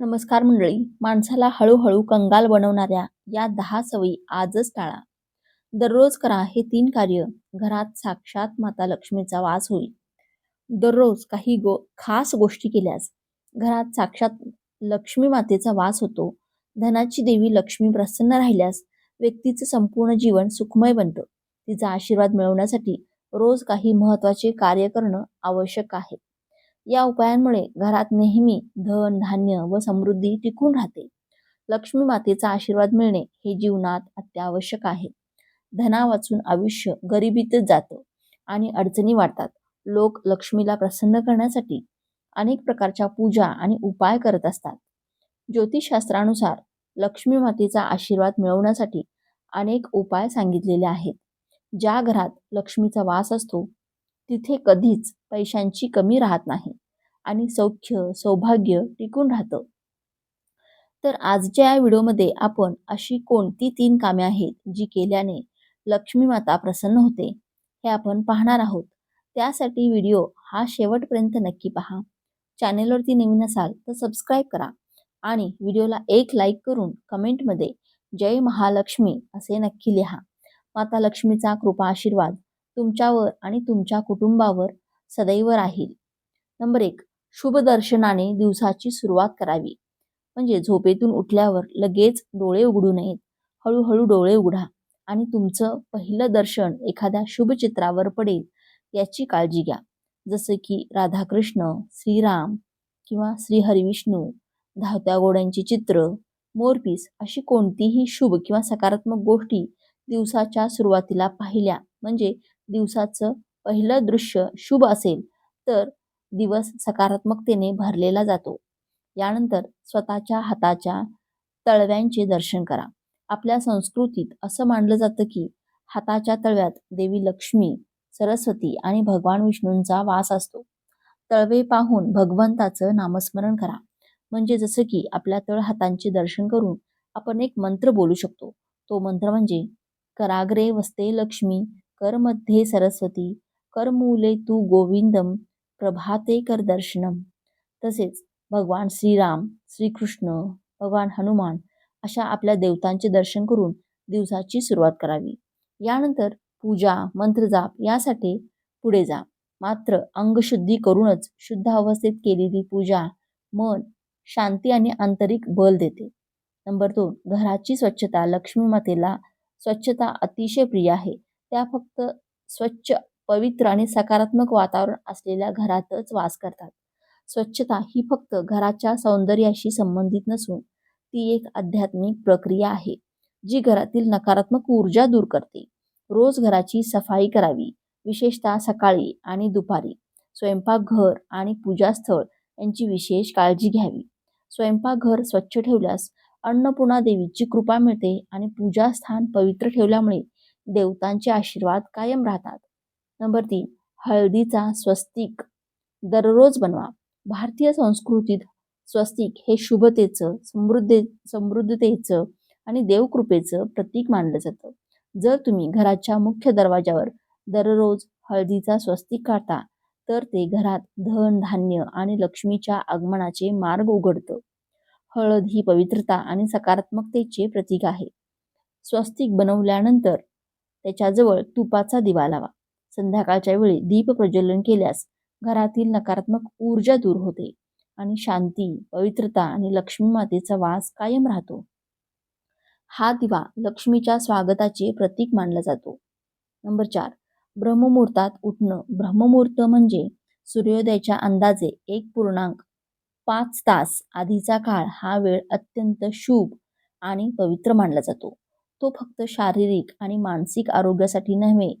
नमस्कार मंडळी. माणसाला हळूहळू कंगाल बनवणाऱ्या या दहा सवयी आजच टाळा. दररोज करा हे तीन कार्य. घरात साक्षात माता लक्ष्मीचा वास होईल. दररोज काही गो खास गोष्टी केल्यास घरात साक्षात लक्ष्मी मातेचा वास होतो. धनाची देवी लक्ष्मी प्रसन्न राहिल्यास व्यक्तीचं संपूर्ण जीवन सुखमय बनतं. तिचा आशीर्वाद मिळवण्यासाठी रोज काही महत्त्वाचे कार्य करणं आवश्यक आहे. या उपायांमुळे घरात नेहमी धन धान्य व समृद्धी टिकून राहते. लक्ष्मी मातेचा आशीर्वाद मिळणे हे जीवनात अत्यावश्यक आहे. धना वाचून आयुष्य गरिबीतच जातं आणि अडचणी वाढतात. लोक लक्ष्मीला प्रसन्न करण्यासाठी अनेक प्रकारच्या पूजा आणि उपाय करत असतात. ज्योतिषशास्त्रानुसार लक्ष्मी मातेचा आशीर्वाद मिळवण्यासाठी अनेक उपाय सांगितलेले आहेत. ज्या घरात लक्ष्मीचा वास असतो तिथे कधीच पैशांची कमी राहत नाही आणि सौख्य सौभाग्य टिकून राहतं. तर आजच्या या व्हिडिओमध्ये आपण अशी कोणती तीन कामे आहेत जी केल्याने लक्ष्मी माता प्रसन्न होते हे आपण पाहणार आहोत. त्यासाठी व्हिडिओ हा शेवटपर्यंत नक्की पहा. चॅनेलवरती नवीन असाल तर सबस्क्राईब करा आणि व्हिडिओला एक लाईक करून कमेंटमध्ये जय महालक्ष्मी असे नक्की लिहा. माता लक्ष्मीचा कृपा आशीर्वाद तुमच्यावर आणि तुमच्या कुटुंबावर सदैव राहील. नंबर एक शुभ दर्शनाने दिवसाची सुरुवात करावी. म्हणजे झोपेतून उठल्यावर लगेच डोळे उघडू नयेत. हळूहळू डोळे उघडा आणि तुमचं पहिलं दर्शन एखाद्या शुभ चित्रावर पडेल याची काळजी घ्या. जसं की राधाकृष्ण श्रीराम किंवा श्रीहरिविष्णू धावत्या घोड्यांची चित्र मोरपीस अशी कोणतीही शुभ किंवा सकारात्मक गोष्टी दिवसाच्या सुरुवातीला पाहिल्या म्हणजे दिवसाचं पहिलं दृश्य शुभ असेल तर दिवस सकारात्मकतेने भरलेला जातो. यानंतर स्वतःच्या हाताच्या तळव्यांचे दर्शन करा. आपल्या संस्कृतीत असं मानलं जातं की हाताच्या तळव्यात देवी लक्ष्मी सरस्वती आणि भगवान विष्णूंचा वास असतो. तळवे पाहून भगवंताचं नामस्मरण करा. म्हणजे जसं की आपल्या तळ हातांचे दर्शन करून आपण एक मंत्र बोलू शकतो. तो मंत्र म्हणजे कराग्रे वस्ते लक्ष्मी कर मध्ये सरस्वती करमूले तू गोविंदम प्रभाते कर दर्शनम. तसेच भगवान श्रीराम श्रीकृष्ण भगवान हनुमान अशा आपल्या देवतांचे दर्शन करून दिवसाची सुरुवात करावी. यानंतर पूजा मंत्रजाप यासाठी पुढे जा. मात्र अंगशुद्धी करूनच शुद्ध अवस्थेत केलेली पूजा मन शांती आणि आंतरिक बल देते. नंबर दोन घराची स्वच्छता. लक्ष्मी मातेला स्वच्छता अतिशय प्रिय आहे. त्या फक्त स्वच्छ पवित्र आणि सकारात्मक वातावरण असलेल्या घरातच वास करतात. स्वच्छता ही फक्त घराच्या सौंदर्याशी संबंधित नसून ती एक आध्यात्मिक प्रक्रिया आहे जी घरातील नकारात्मक ऊर्जा दूर करते. रोज घराची सफाई करावी विशेषतः सकाळी आणि दुपारी. स्वयंपाकघर आणि पूजास्थळ यांची विशेष काळजी घ्यावी. स्वयंपाकघर स्वच्छ ठेवल्यास अन्नपूर्णा देवीची कृपा मिळते आणि पूजास्थान पवित्र ठेवल्यामुळे देवतांचे आशीर्वाद कायम राहतात. नंबर तीन हळदीचा स्वस्तिक. दररोज बनवा. भारतीय संस्कृतीत स्वस्तिक हे शुभतेचं समृद्धे समृद्धतेचं आणि देवकृपेचं प्रतीक मानलं जातं. जर तुम्ही घराच्या मुख्य दरवाजावर दररोज हळदीचा स्वस्तिक काढता तर ते घरात धन धान्य आणि लक्ष्मीच्या आगमनाचे मार्ग उघडतं. हळद ही पवित्रता आणि सकारात्मकतेचे प्रतीक आहे. स्वस्तिक बनवल्यानंतर त्याच्याजवळ तुपाचा दिवा लावा. संध्याकाळच्या वेळी दीप प्रज्वलन केल्यास घरातील नकारात्मक ऊर्जा दूर होते आणि शांती पवित्रता आणि लक्ष्मी मातेचा वास कायम राहतो. हा दिवा लक्ष्मीच्या स्वागताचे प्रतीक मानला जातो. नंबर चार ब्रह्ममुहूर्तात उठणं. ब्रह्ममुहूर्त म्हणजे सूर्योदयाच्या अंदाजे एक पूर्णांक पाच तास आधीचा काळ हा वेळ अत्यंत शुभ आणि पवित्र मानला जातो. तो फक्त शारीरिक आणि मानसिक आरोग्यासाठी नव्हे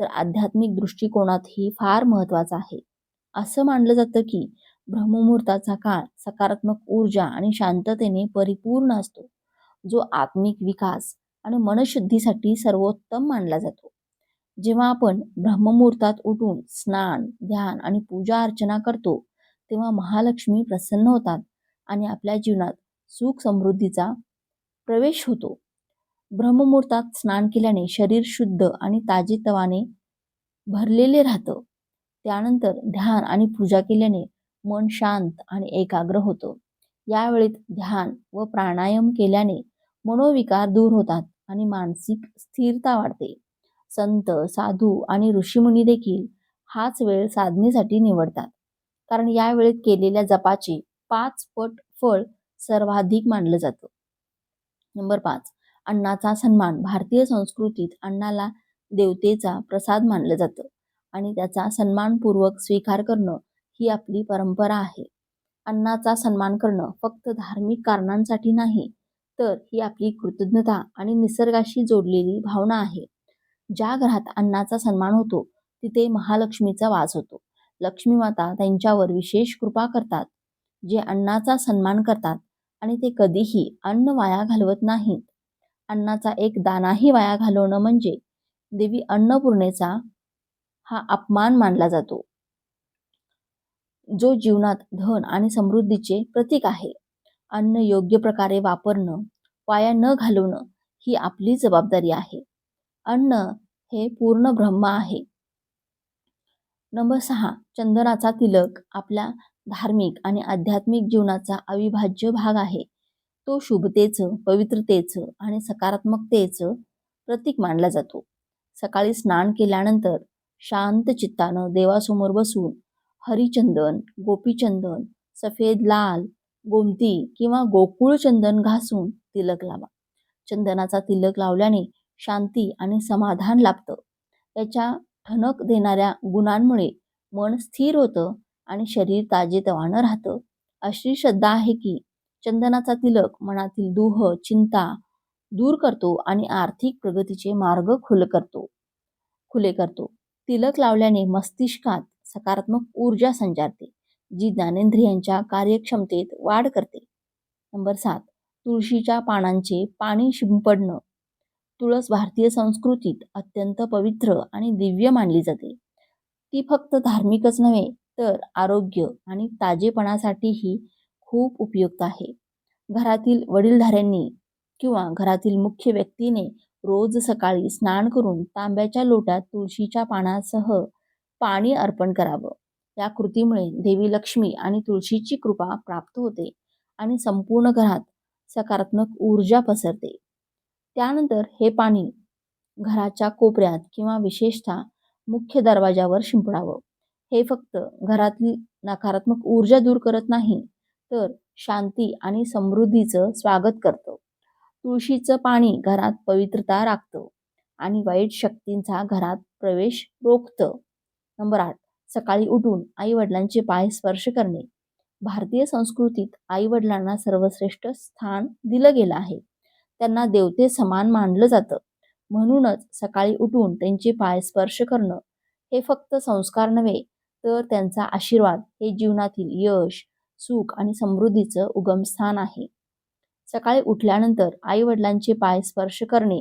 तर आध्यात्मिक दृष्टिकोनातही फार महत्त्वाचा आहे. असं मानलं जातं की ब्रह्ममुहूर्ताचा काळ सकारात्मक ऊर्जा आणि शांततेने परिपूर्ण असतो जो आत्मिक विकास आणि मनशुद्धीसाठी सर्वोत्तम मानला जातो. जेव्हा आपण ब्रह्ममुहूर्तात उठून स्नान ध्यान आणि पूजा अर्चना करतो तेव्हा महालक्ष्मी प्रसन्न होतात आणि आपल्या जीवनात सुख समृद्धीचा प्रवेश होतो. ब्रह्ममुहूर्तात स्नान केल्याने शरीर शुद्ध आणि ताजेतवाने भरलेले राहतं. त्यानंतर ध्यान आणि पूजा केल्याने मन शांत आणि एकाग्र होतं. यावेळेत ध्यान व प्राणायाम केल्याने मनोविकार दूर होतात आणि मानसिक स्थिरता वाढते. संत साधू आणि ऋषीमुनी देखील हाच वेळ साधनेसाठी निवडतात. कारण या वेळेत केलेल्या जपाचे पाच पट फळ सर्वाधिक मानलं जातं. नंबर पाच. अण्णाचा सन्मान भारतीय संस्कृतीत अण्णाला देवतेचा प्रसाद मानलं जातं आणि त्याचा सन्मानपूर्वक स्वीकार करणं ही आपली परंपरा आहे. अण्णाचा सन्मान करणं फक्त धार्मिक कारणांसाठी नाही तर ही आपली कृतज्ञता आणि निसर्गाशी जोडलेली भावना आहे. ज्या घरात अण्णाचा सन्मान होतो तिथे महालक्ष्मीचा वास होतो. लक्ष्मी माता त्यांच्यावर विशेष कृपा करतात जे अण्णाचा सन्मान करतात आणि ते कधीही अन्न वाया घालवत नाहीत. अन्नाचा एक दानाही वाया घालवणं म्हणजे देवी अन्नपूर्णेचा हा अपमान मानला जातो. जो जीवनात धन आणि समृद्धीचे प्रतीक आहे अन्न योग्य प्रकारे वापरणं वाया न घालवणं ही आपली जबाबदारी आहे. अन्न हे पूर्ण ब्रह्म आहे. नंबर सहा चंदनाचा तिलक आपल्या धार्मिक आणि आध्यात्मिक जीवनाचा अविभाज्य भाग आहे. तो शुभतेचं पवित्रतेचं आणि सकारात्मकतेचं प्रतीक मानला जातो. सकाळी स्नान केल्यानंतर शांत चित्तानं देवासमोर बसून हरिचंदन गोपीचंदन सफेद लाल गोमती किंवा गोकुळ चंदन घासून तिलक लावा. चंदनाचा तिलक लावल्याने शांती आणि समाधान लाभतं. त्याच्या ठणक देणाऱ्या गुणांमुळे मन स्थिर होतं आणि शरीर ताजेतवानं राहतं. अशी श्रद्धा आहे की चंदनाचा तिलक मनातील दुह चिंता दूर करतो आणि आर्थिक प्रगतीचे मार्ग खुल करतो. खुले करतो. तिलक लावल्याने मस्तिष्कात सकारात्मक ऊर्जा संचारते जी ज्ञानेंद्रियांच्या कार्यक्षमतेत वाढ करते. नंबर सात तुळशीच्या पानांचे पाणी शिंपडणं. तुळस भारतीय संस्कृतीत अत्यंत पवित्र आणि दिव्य मानली जाते. ती फक्त धार्मिकच नव्हे तर आरोग्य आणि ताजेपणासाठीही खूप उपयुक्त आहे. घरातील वडीलधाऱ्यांनी किंवा घरातील मुख्य व्यक्तीने रोज सकाळी स्नान करून तांब्याच्या लोटात तुळशीच्या पानासह पाणी अर्पण करावं. या कृतीमुळे देवी लक्ष्मी आणि तुळशीची कृपा प्राप्त होते आणि संपूर्ण घरात सकारात्मक ऊर्जा पसरते. त्यानंतर हे पाणी घराच्या कोपऱ्यात किंवा विशेषतः मुख्य दरवाजावर शिंपडावं. हे फक्त घरातली नकारात्मक ऊर्जा दूर करत नाही तर शांती आणि समृद्धीचं स्वागत करतं. तुळशीचं पाणी घरात पवित्रता राखतं आणि वाईट शक्तींचा घरात प्रवेश रोखतं. नंबर आठ सकाळी उठून आई वडिलांचे पाय स्पर्श करणे. भारतीय संस्कृतीत आई वडिलांना सर्वश्रेष्ठ स्थान दिलं गेलं आहे. त्यांना देवते समान मानलं जातं. म्हणूनच सकाळी उठून त्यांचे पाय स्पर्श करणं हे फक्त संस्कार नव्हे तर त्यांचा आशीर्वाद हे जीवनातील यश सुख आणि समृद्धीचं उगमस्थान आहे. सकाळी उठल्यानंतर आई वडिलांचे पाय स्पर्श करणे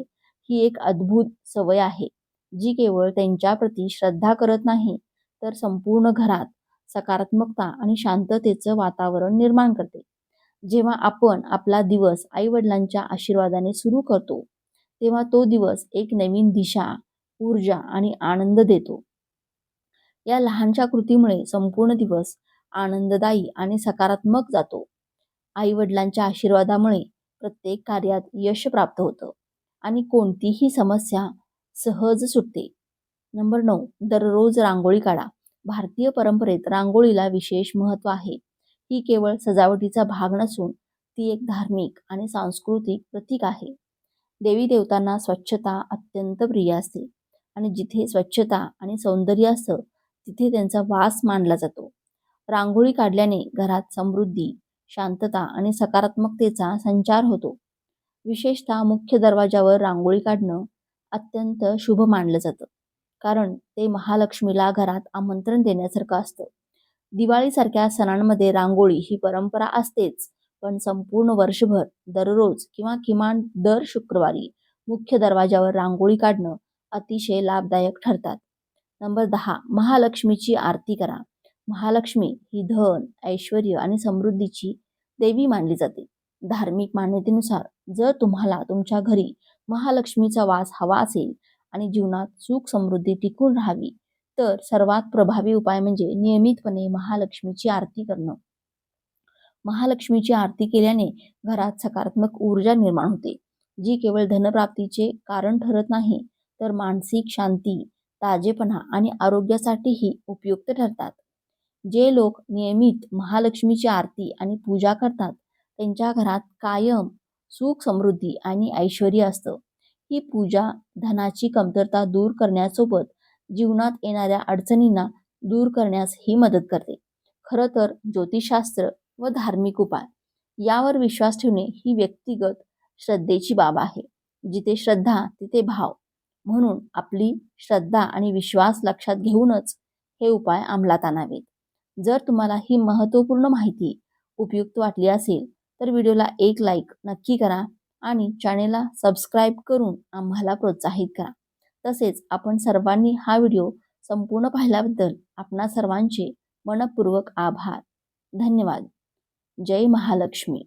ही एक अद्भुत सवय आहे जी केवळ त्यांच्याप्रती श्रद्धा करत नाही तर संपूर्ण घरात सकारात्मकता आणि शांततेचं वातावरण निर्माण करते. जेव्हा आपण आपला दिवस आई वडिलांच्या आशीर्वादाने सुरू करतो तेव्हा तो दिवस एक नवीन दिशा ऊर्जा आणि आनंद देतो. या लहानशा कृतीमुळे संपूर्ण दिवस आनंददायी आणि सकारात्मक जातो. आई वडिलांच्या आशीर्वादामुळे प्रत्येक कार्यात यश प्राप्त होतं आणि कोणतीही समस्या सहज सुटते. नंबर नऊ दररोज रांगोळी काढा. भारतीय परंपरेत रांगोळीला विशेष महत्त्व आहे. ही केवळ सजावटीचा भाग नसून ती एक धार्मिक आणि सांस्कृतिक प्रतीक आहे. देवी देवतांना स्वच्छता अत्यंत प्रिय असते आणि जिथे स्वच्छता आणि सौंदर्य असतं तिथे त्यांचा वास मानला जातो. रांगोळी काढल्याने घरात समृद्धी शांतता आणि सकारात्मकतेचा संचार होतो. विशेषतः मुख्य दरवाजावर रांगोळी काढणं अत्यंत शुभ मानलं जातं. कारण ते महालक्ष्मीला घरात आमंत्रण देण्यासारखं असतं. दिवाळीसारख्या सणांमध्ये रांगोळी ही परंपरा असतेच पण संपूर्ण वर्षभर दररोज किंवा किमान दर शुक्रवारी मुख्य दरवाजावर रांगोळी काढणं अतिशय लाभदायक ठरतात. नंबर दहा महालक्ष्मीची आरती करा. महालक्ष्मी ही धन ऐश्वर आणि समृद्धीची देवी मानली जाते. धार्मिक मान्यतेनुसार जर तुम्हाला तुमच्या घरी महालक्ष्मीचा वास हवा असेल आणि जीवनात सुख समृद्धी टिकून राहावी तर सर्वात प्रभावी उपाय म्हणजे नियमितपणे महालक्ष्मीची आरती करणं. महालक्ष्मीची आरती केल्याने घरात सकारात्मक ऊर्जा निर्माण होते. जी केवळ धनप्राप्तीचे कारण ठरत नाही तर मानसिक शांती ताजेपणा आणि आरोग्यासाठीही उपयुक्त ठरतात. जे लोक नियमित महालक्ष्मीची आरती आणि पूजा करतात त्यांच्या घरात कायम सुख समृद्धी आणि ऐश्वर असतं. ही पूजा धनाची कमतरता दूर करण्यासोबत जीवनात येणाऱ्या अडचणींना दूर करण्यास ही मदत करते. खरं तर ज्योतिषशास्त्र व धार्मिक उपाय यावर विश्वास ठेवणे ही व्यक्तिगत श्रद्धेची बाब आहे. जिथे श्रद्धा तिथे भाव. म्हणून आपली श्रद्धा आणि विश्वास लक्षात घेऊनच हे उपाय अंमलात आणावेत. जर तुम्हाला ही महत्त्वपूर्ण माहिती उपयुक्त वाटली असेल तर व्हिडिओला एक लाईक नक्की करा आणि चॅनेलला सबस्क्राईब करून आम्हाला प्रोत्साहित करा. तसेच आपण सर्वांनी हा व्हिडिओ संपूर्ण पाहिल्याबद्दल आपणा सर्वांचे मनपूर्वक आभार. धन्यवाद. जय महालक्ष्मी.